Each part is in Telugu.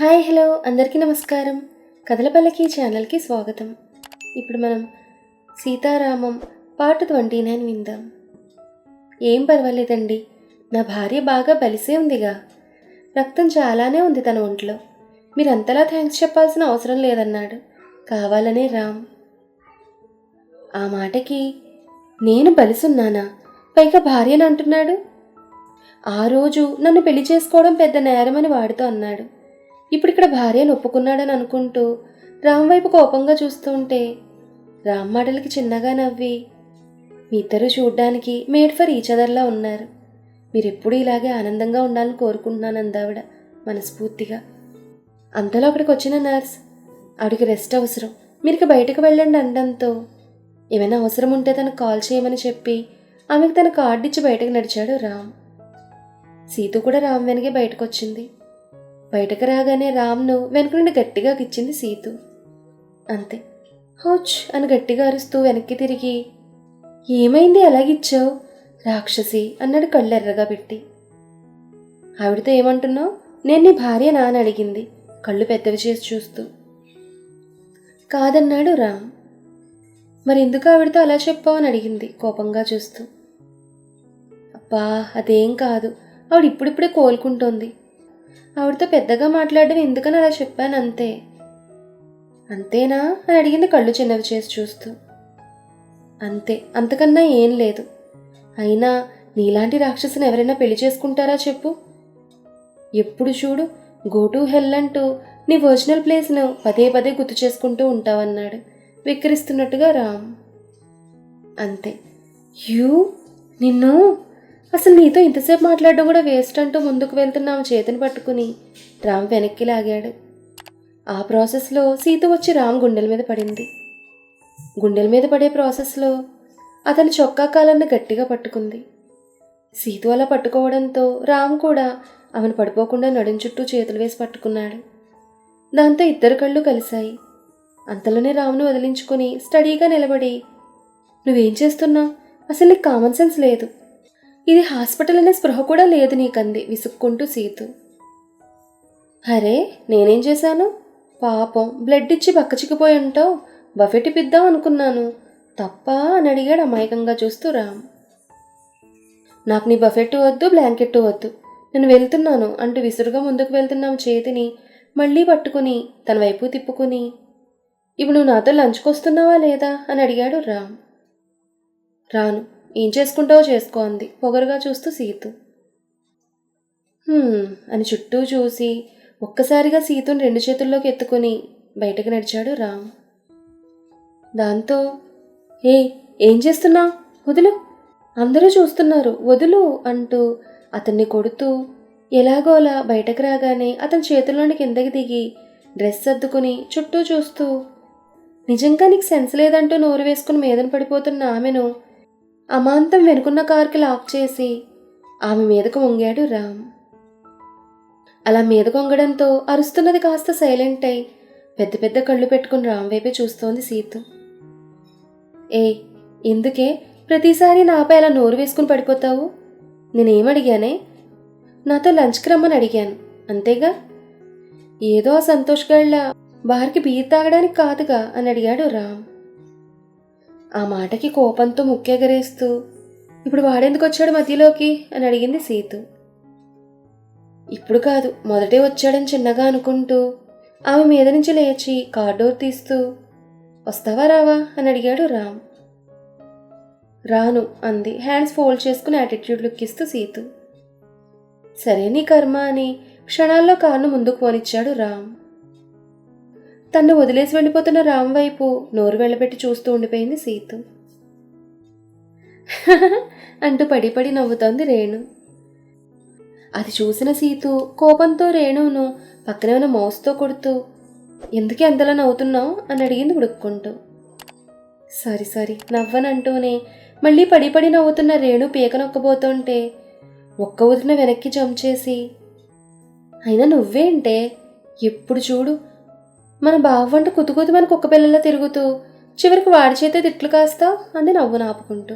Hi hello. అందరికీ నమస్కారం. కథలపల్లకి ఛానల్కి స్వాగతం. ఇప్పుడు మనం సీతారామం పార్ట్ ట్వంటీ నైన్ విందాం. ఏం పర్వాలేదండి. నా భార్య బాగా బలిసే ఉందిగా. రక్తం చాలానే ఉంది తన ఒంట్లో. మీరంతలా థ్యాంక్స్ చెప్పాల్సిన అవసరం లేదన్నాడు. కావాలనే రామ్. ఆ మాటకి నేను బలిసున్నానా? పైగా భార్యను అంటున్నాడు ఆ రోజు నన్ను పెళ్ళి చేసుకోవడం పెద్ద నేరమని వాడితో అన్నాడు. ఇప్పుడు ఇక్కడ భార్యను ఒప్పుకున్నాడని అనుకుంటూ రామ్ వైపు కోపంగా చూస్తుంటే రామ్ మాటలకి చిన్నగా నవ్వి మీ ఇద్దరు చూడ్డానికి మేడ్ ఫర్ ఈచ్ అదర్లా ఉన్నారు. మీరెప్పుడు ఇలాగే ఆనందంగా ఉండాలని కోరుకుంటున్నాను అందావిడ మనస్ఫూర్తిగా. అంతలో అక్కడికి వచ్చిన నర్స్ ఆవిడకి రెస్ట్ అవసరం. మీరు బయటకు వెళ్ళండి అనడంతో ఏమైనా అవసరం ఉంటే తనకు కాల్ చేయమని చెప్పి ఆమెకు తన కార్డు ఇచ్చి బయటకు నడిచాడు రామ్. సీతు కూడా రామ్ వెనకే బయటకు వచ్చింది బయటకు రాగానే రామ్ను వెనక నుండి గట్టిగా గిచ్చింది సీతు. అంతే. హౌచ్ అని గట్టిగా అరుస్తూ వెనక్కి తిరిగి ఏమైంది అలాగిచ్చావు? రాక్షసి అన్నాడు కళ్ళు ఎర్రగా పెట్టి. ఆవిడతో ఏమంటున్నావు? నేను నీ భార్య నాన్న అడిగింది కళ్ళు పెద్దవి చేసి చూస్తూ. కాదన్నాడు రామ్. మరి ఎందుకు ఆవిడతో అలా చెప్పావు అని అడిగింది కోపంగా చూస్తూ. అబ్బా అదేం కాదు. ఆవిడ ఇప్పుడిప్పుడే కోలుకుంటోంది. ఆవిడతో పెద్దగా మాట్లాడడం ఎందుకని అలా చెప్పాను అంతే. అంతేనా అని అడిగింది కళ్ళు చిన్నవి చేసి చూస్తూ. అంతే అంతకన్నా ఏం లేదు. అయినా నీలాంటి రాక్షసుని ఎవరైనా పెళ్ళి చేసుకుంటారా చెప్పు. ఎప్పుడు చూడు గో టు హెల్ అంటూ నీ ఒరిజినల్ ప్లేస్ను పదే పదే గుర్తు చేసుకుంటూ ఉంటావన్నాడు విక్రిస్తున్నట్టుగా రామ్. అంతే. యూ నిన్ను అసలు నీతో ఇంతసేపు మాట్లాడడం కూడా వేస్ట్ అంటూ ముందుకు వెళ్తున్న ఆమె చేతిని పట్టుకుని రామ్ వెనక్కి లాగాడు. ఆ ప్రాసెస్లో సీత వచ్చి రామ్ గుండెల మీద పడింది. గుండెల మీద పడే ప్రాసెస్లో అతని చొక్కా కాలాన్ని గట్టిగా పట్టుకుంది. సీతు అలా పట్టుకోవడంతో రామ్ కూడా ఆమెను పడిపోకుండా నడుం చుట్టూ చేతులు వేసి పట్టుకున్నాడు. దాంతో ఇద్దరు కళ్ళు కలిశాయి. అంతలోనే రామును వదిలించుకొని స్టడీగా నిలబడి నువ్వేం చేస్తున్నావు అసలు నీకు కామన్ సెన్స్ లేదు. ఇది హాస్పిటల్ అనే స్పృహ కూడా లేదు నీకంది విసుక్కుంటూ సీతు. అరే నేనేం చేశాను? పాపం బ్లడ్ ఇచ్చి బక్కచిక్కిపోయి ఉంటావు. బఫెట్ ఇప్పిద్దాం అనుకున్నాను. తప్ప అని అడిగాడు అమాయకంగా చూస్తూ రామ్. నాకు నీ బఫెట్ వద్దు బ్లాంకెట్ వద్దు. నేను వెళ్తున్నాను అంటూ విసురుగా ముందుకు వెళ్తున్నాం చేతిని. మళ్ళీ పట్టుకుని తన వైపు తిప్పుకుని ఇప్పుడు నువ్వు నాతో లంచ్కి వస్తున్నావా లేదా? అని అడిగాడు రామ్. రాను ఏం చేసుకుంటావో చేసుకో అంది. పొగరుగా చూస్తూ సీతు. అని చుట్టూ చూసి ఒక్కసారిగా సీతుని రెండు చేతుల్లోకి ఎత్తుకొని బయటకు నడిచాడు రామ్. దాంతో ఏ ఏం చేస్తున్నావు వదులు. అందరూ చూస్తున్నారు వదులు అంటూ అతన్ని కొడుతూ ఎలాగోలా బయటకు రాగానే అతని చేతుల్లోని కిందకి దిగి డ్రెస్ సర్దుకుని చుట్టూ చూస్తూ నిజంగా నీకు సెన్స్ లేదంటూ నోరు వేసుకుని మీదన పడిపోతున్న ఆమెను అమాంతం వెనుకున్న కార్కి లాక్ చేసి ఆమె మీదకు వంగాడు రామ్. అలా మీదకు వంగడంతో అరుస్తున్నది కాస్త సైలెంట్ అయి పెద్ద పెద్ద కళ్ళు పెట్టుకుని రామ్ వైపే చూస్తోంది సీతు. ఏ ఎందుకే ప్రతిసారి నాపై అలా నోరు వేసుకుని పడిపోతావు? నేనేమడిగానే? నాతో లంచ్కి రమ్మని అడిగాను అంతేగా? ఏదో ఆ సంతోష్ గళ్ళ బార్కి బీర్ తాగడానికి కాదుగా అని అడిగాడు రామ్. ఆ మాటకి కోపంతో ముక్కెగరేస్తూ ఇప్పుడు వాడెందుకు వచ్చాడు మధ్యలోకి? అని అడిగింది సీతు. ఇప్పుడు కాదు మొదటే వచ్చాడని చిన్నగా అనుకుంటూ ఆమె మీద నుంచి లేచి కార్డోర్ తీస్తూ వస్తావా రావా? అని అడిగాడు రామ్. రాను అంది. హ్యాండ్స్ ఫోల్డ్ చేసుకుని యాటిట్యూడ్ లుక్ ఇస్తూ సీతు. సరే నీ కర్మ అని క్షణాల్లో కారును ముందుకు పోనిచ్చాడు రామ్. తన్ను వదిలేసి వెళ్ళిపోతున్న రామ్ వైపు నోరు వెళ్ళబెట్టి చూస్తూ ఉండిపోయింది సీతు. అంటూ పడి పడి నవ్వుతోంది రేణు. అది చూసిన సీతు కోపంతో రేణువును పక్కనే ఉన్న మౌస్తో కొడుతూ ఎందుకు అంతలా నవ్వుతున్నావు? అని అడిగింది ఉడుక్కుంటూ. సారీ సారీ నవ్వనంటూనే మళ్ళీ పడి పడి నవ్వుతున్న రేణు పీక నొక్కబోతుంటే ఒక్క వదిన వెనక్కి జంప్ చేసి అయినా నువ్వేంటే ఎప్పుడు చూడు మన బావంట కుతుకుతు మన కుక్క పిల్లలా తిరుగుతూ చివరికి వాడి చేతే తిట్లు కాస్తావు అంది నవ్వు నాపుకుంటూ.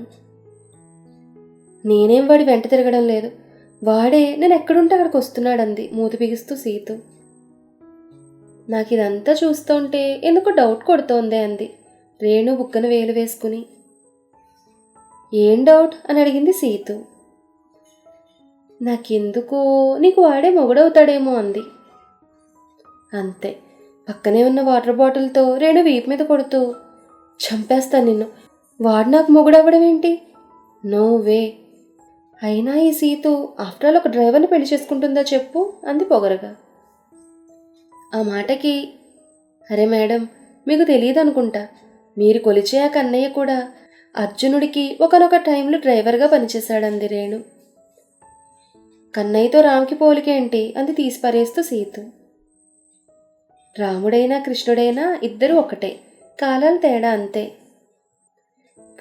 నేనేం వాడి వెంట తిరగడం లేదు. వాడే నేను ఎక్కడుంటే అక్కడికి వస్తున్నాడంది మూతి బిగిస్తూ సీతు. నాకు ఇదంతా చూస్తుంటే ఎందుకు డౌట్ కొడుతోంది అంది రేణు బుక్కన వేలు వేసుకుని. ఏం డౌట్? అని అడిగింది సీతు. నాకెందుకో నీకు వాడే మొగుడవుతాడేమో అంది. అంతే. పక్కనే ఉన్న వాటర్ బాటిల్తో రేణు వీపు మీద కొడుతూ చంపేస్తాను నిన్ను. వాడు నాకు మొగుడవ్వడం ఏంటి? No way. అయినా ఈ సీతు ఆఫ్టర్ ఆల్ ఒక డ్రైవర్ని పెళ్ళి చేసుకుంటుందా చెప్పు అంది పొగరగా. ఆ మాటకి అరే మేడం మీకు తెలియదు అనుకుంటా. మీరు కొలిచే ఆ కన్నయ్య కూడా అర్జునుడికి ఒకనొక టైంలో డ్రైవర్గా పనిచేశాడంది రేణు. కన్నయ్యతో రామ్కి పోలికేంటి అంది తీసిపారేస్తూ సీతు. రాముడైనా కృష్ణుడైనా ఇద్దరు ఒకటే. కాలం తేడా అంతే.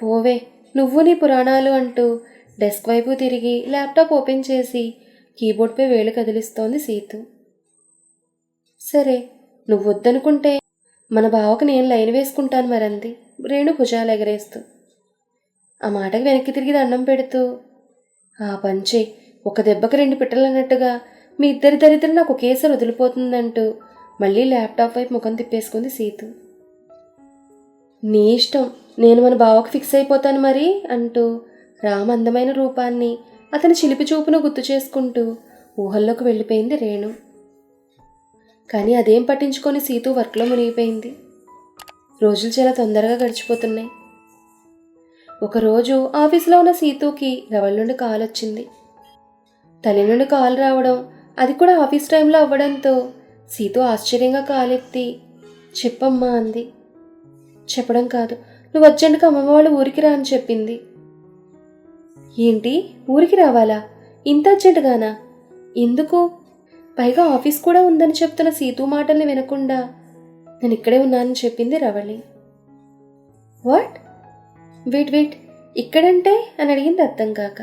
పోవే నువ్వు నీ పురాణాలు అంటూ డెస్క్ వైపు తిరిగి ల్యాప్టాప్ ఓపెన్ చేసి కీబోర్డ్పై వేలు కదిలిస్తోంది సీతు. సరే నువ్వొద్దనుకుంటే మన బావకు నేను లైన్ వేసుకుంటాను మరంది. రేణు భుజాలు ఎగరేస్తూ. ఆ మాటకు వెనక్కి తిరిగి దండం పెడుతూ ఆ పంచే ఒక దెబ్బకి రెండు పిట్టలు అన్నట్టుగా మీ ఇద్దరి దరిద్రం నాకు ఒకేసారి వదిలిపోతుందంటూ మళ్ళీ ల్యాప్టాప్ వైపు ముఖం తిప్పేసుకుంది సీతు. నీ ఇష్టం నేను మన బావకు ఫిక్స్ అయిపోతాను మరి అంటూ రామ్ అందమైన రూపాన్ని అతని చిలిపి చూపును గుర్తు చేసుకుంటూ ఊహల్లోకి వెళ్ళిపోయింది రేణు. కానీ అదేం పట్టించుకొని సీతు వర్క్లో మునిగిపోయింది. రోజులు చాలా తొందరగా గడిచిపోతున్నాయి. ఒకరోజు ఆఫీస్లో ఉన్న సీతుకి రవల్ నుండి కాల్ వచ్చింది. తల్లి నుండి కాల్ రావడం అది కూడా ఆఫీస్ టైంలో అవ్వడంతో సీతు ఆశ్చర్యంగా కాలెత్తి చెప్పమ్మా అంది. చెప్పడం కాదు నువ్వు అర్జెంటుగా అమ్మమ్మ వాళ్ళ ఊరికి రా అని చెప్పింది. ఏంటి? ఊరికి రావాలా? ఇంత అర్జెంటుగానా? ఎందుకు? పైగా ఆఫీస్ కూడా ఉందని చెప్తున్న సీతు మాటల్ని వినకుండా నేను ఇక్కడే ఉన్నానని చెప్పింది రవళి. వాట్? వెయిట్ వెయిట్ ఇక్కడంటే? అని అడిగింది అర్థం కాక.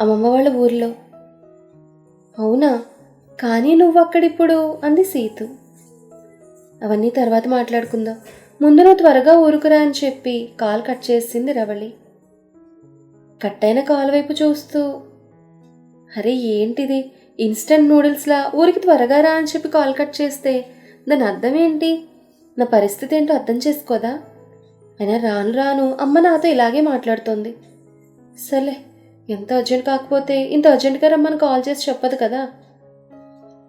అమ్మమ్మ వాళ్ళ ఊర్లో. అవునా? కానీ నువ్వక్కడిప్పుడు? అంది సీతు. అవన్నీ తర్వాత మాట్లాడుకుందాం. ముందు నువ్వు త్వరగా ఊరుకురా అని చెప్పి కాల్ కట్ చేసింది రవళి. కట్ అయిన కాల్ వైపు చూస్తూ అరే ఏంటిది? ఇన్స్టంట్ నూడిల్స్లా ఊరికి త్వరగా రా అని చెప్పి కాల్ కట్ చేస్తే దాని అర్థం ఏంటి? నా పరిస్థితి ఏంటో అర్థం చేసుకోదా? అయినా రాను రాను అమ్మ నాతో ఇలాగే మాట్లాడుతోంది. సర్లే ఎంత అర్జెంట్ కాకపోతే ఇంత అర్జెంట్గా రమ్మని కాల్ చేసి చెప్పదు కదా?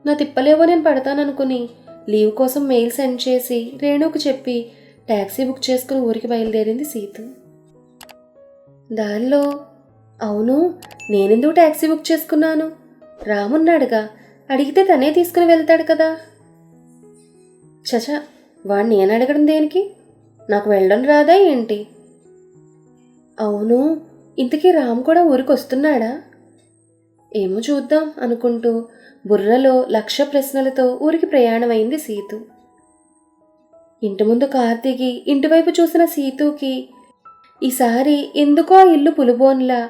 నా తిప్పలేవో నేను పడతాననుకుని లీవ్ కోసం మెయిల్ సెండ్ చేసి రేణుకు చెప్పి ట్యాక్సీ బుక్ చేసుకుని ఊరికి బయలుదేరింది సీతు. దానిలో అవును నేనెందుకు ట్యాక్సీ బుక్ చేసుకున్నాను? రామున్నాడుగా అడిగితే తనే తీసుకుని వెళ్తాడు కదా. చచా వాడిని నేను అడగడం దేనికి? నాకు వెళ్ళడం రాదా ఏంటి? అవును ఇంతకీ రామ్ కూడా ఊరికి వస్తున్నాడా ఏమో చూద్దాం అనుకుంటూ బుర్రలో లక్ష ప్రశ్నలతో ఊరికి ప్రయాణమైంది సీతు. ఇంటి ముందు కార్ దిగి ఇంటివైపు చూసిన సీతుకి ఈసారి ఎందుకో ఆ ఇల్లు పులుబోన్లా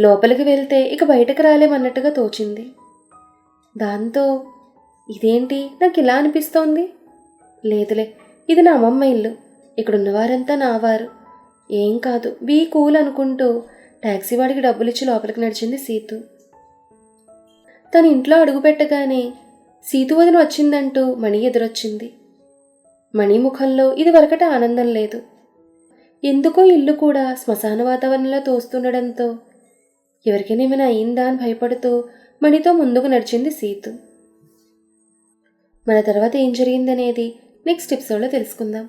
లోపలికి వెళ్తే ఇక బయటకు రాలేమన్నట్టుగా తోచింది. దాంతో ఇదేంటి? నాకు ఇలా అనిపిస్తోంది? లేదులే ఇది నా అమ్మమ్మ ఇల్లు. ఇక్కడున్నవారంతా నావారు. ఏం కాదు బీ కూల్ అనుకుంటూ ట్యాక్సీ వాడికి డబ్బులిచ్చి లోపలికి నడిచింది సీతు. తన ఇంట్లో అడుగుపెట్టగానే సీతు వదిన వచ్చిందంటూ మణి ఎదురొచ్చింది. మణి ముఖంలో ఇది వరకట ఆనందం లేదు. ఎందుకో ఇల్లు కూడా శ్మశాన వాతావరణంలో తోస్తుండడంతో ఎవరికైనా ఏమైనా అయిందా అని భయపడుతూ మణితో ముందుకు నడిచింది సీతు. మన తర్వాత ఏం జరిగిందనేది నెక్స్ట్ ఎపిసోడ్లో తెలుసుకుందాం.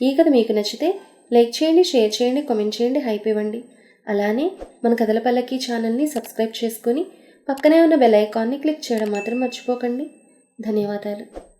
ఈ కథ మీకు నచ్చితే లైక్ చేయండి షేర్ చేయండి కామెంట్ చేయండి హైప్ ఇవ్వండి. అలానే మన కథల పల్లకి ఛానల్ని సబ్స్క్రైబ్ చేసుకొని పక్కనే ఉన్న బెల్ ఐకాన్ని క్లిక్ చేయడం మాత్రం మర్చిపోకండి. ధన్యవాదాలు.